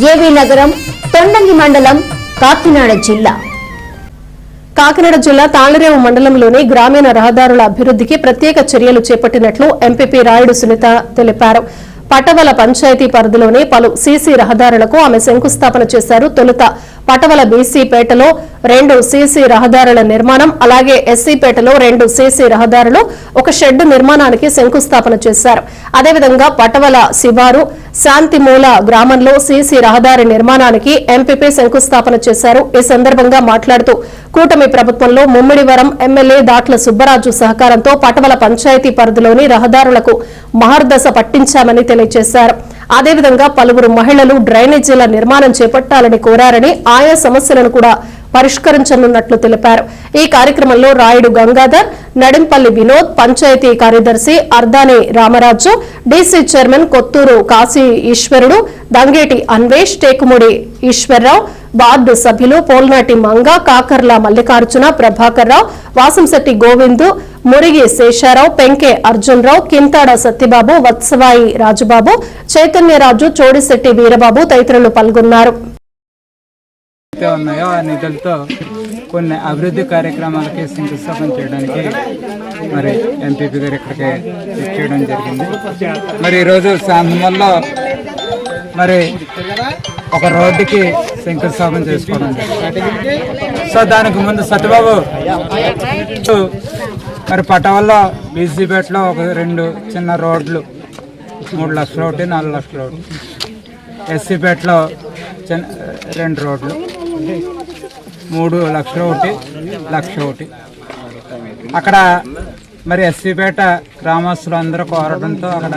ఏవి నగరం తొండంగి మండలం కాకినాడ జిల్లా. కాకినాడ జిల్లా తాళరేవు మండలంలోని గ్రామీణ రహదారుల అభివృద్ధికి ప్రత్యేక చర్యలు చేపట్టినట్లు ఎంపీపీ రాయుడు సునీత తెలిపారు. పటవల పంచాయతీ పరిధిలోని పలు సీసీ రహదారులకు ఆమె శంకుస్థాపన చేశారు. తొలుత పటవల బీసీ పేటలో రెండు సీసీ రహదారుల నిర్మాణం అలాగే ఎస్సీపేటలో రెండు సీసీ రహదారులు ఒక షెడ్డు నిర్మాణానికి శంకుస్థాపన చేశారు. అదేవిధంగా పటవల శివారు శాంతిమూల గ్రామంలో సీసీ రహదారి నిర్మాణానికి ఎంపీపీ శంకుస్థాపన చేశారు. ఈ సందర్భంగా మాట్లాడుతూ కూటమి ప్రభుత్వంలో ముమ్మిడివరం ఎమ్మెల్యే దాట్ల సుబ్బరాజు సహకారంతో పటవల పంచాయతీ పరిధిలోని రహదారులకు మహర్దశ పట్టించామని తెలియజేశారు. అదేవిధంగా పలువురు మహిళలు డ్రైనేజీల నిర్మాణం చేపట్టాలని కోరారని ఆయా సమస్యలను కూడా పరిష్కరించనున్నట్లు తెలిపారు. ఈ కార్యక్రమంలో రాయుడు గంగాధర్ నడింపల్లి వినోద్ పంచాయతీ కార్యదర్శి Ardani Ramaraju DC chairman Kothuru Kashi Eswarudu Dangeti Anvesh Tekumudi Eswarrao ward సభ్యులు పోల్నాటి మంగ కాకర్ల మల్లికార్జున ప్రభాకర్ రావు వాసంశెట్టి గోవిందు మురిగి శేషారావు పెంకే అర్జున్రావు కింతాడ సత్యబాబు వత్సవాయి రాజుబాబు చైతన్యరాజు చోడిశెట్టి వీరబాబు తదితరులు పాల్గొన్నారు. ఉన్నాయో ఆ నిధులతో కొన్ని అభివృద్ధి కార్యక్రమాలకి శంకుస్థాపన చేయడానికి మరి ఎంపీపీ గారు ఇక్కడికి చేయడం జరిగింది. మరి ఈరోజు సాయంత్రంలో మరి ఒక రోడ్డుకి శంకుస్థాపన చేసుకోవడం సో దానికి ముందు సత్యబాబు మరి పటవల్లో బీసీపేటలో ఒక రెండు చిన్న రోడ్లు మూడు లక్షల ఒకటి నాలుగు లక్షల ఒకటి. ఎస్సీపేటలో చిన్న రెండు రోడ్లు మూడు లక్షల ఒకటి లక్ష ఒకటి. అక్కడ మరి ఎస్సీపేట గ్రామస్తులు అందరూ కోరడంతో అక్కడ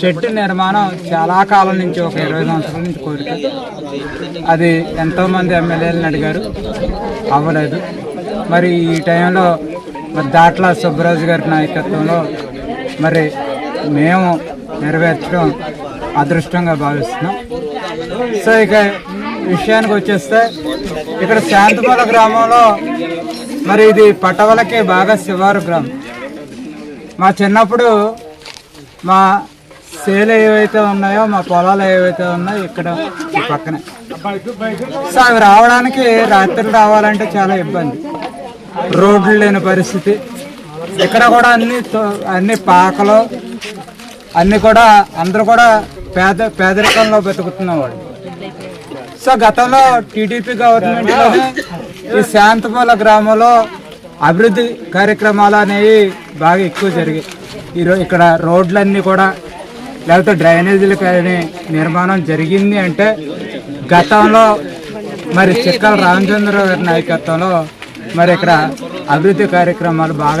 షెడ్ నిర్మాణం చాలా కాలం నుంచి ఒక ఇరవై సంవత్సరాల నుంచి కోరిక. అది ఎంతోమంది ఎమ్మెల్యేలను అడిగారు. అవ్వలేదు. మరి ఈ టైంలో మరి దాట్ల సుబ్బరాజు గారి నాయకత్వంలో మరి మేము నెరవేర్చడం అదృష్టంగా భావిస్తున్నాం. సో ఇక విషయానికి వచ్చేస్తే ఇక్కడ శాంతిమూల గ్రామంలో మరి ఇది పటవలకే బాగా శివారు గ్రామం. మా చిన్నప్పుడు మా సేలు ఏవైతే ఉన్నాయో మా పొలాలు ఏవైతే ఉన్నాయో ఇక్కడ ఈ పక్కనే. సో అవి రావడానికి రాత్రి రావాలంటే చాలా ఇబ్బంది. రోడ్లు లేని పరిస్థితి. ఇక్కడ కూడా అన్ని తో- అన్ని పాకలు అన్ని కూడా అందరూ కూడా పేద పేదరికంలో బతుకుతున్న వాళ్ళు. సో గతంలో టీడీపీ గవర్నమెంట్లోనే ఈ శాంతమూల గ్రామంలో అభివృద్ధి కార్యక్రమాలు అనేవి బాగా ఎక్కువ జరిగాయి. ఈరోజు ఇక్కడ రోడ్లన్నీ కూడా లేకపోతే డ్రైనేజీలు కానీ నిర్మాణం జరిగింది అంటే గతంలో మరి చిక్కల రామచంద్ర గారి నాయకత్వంలో మరి ఇక్కడ అభివృద్ధి కార్యక్రమాలు బాగా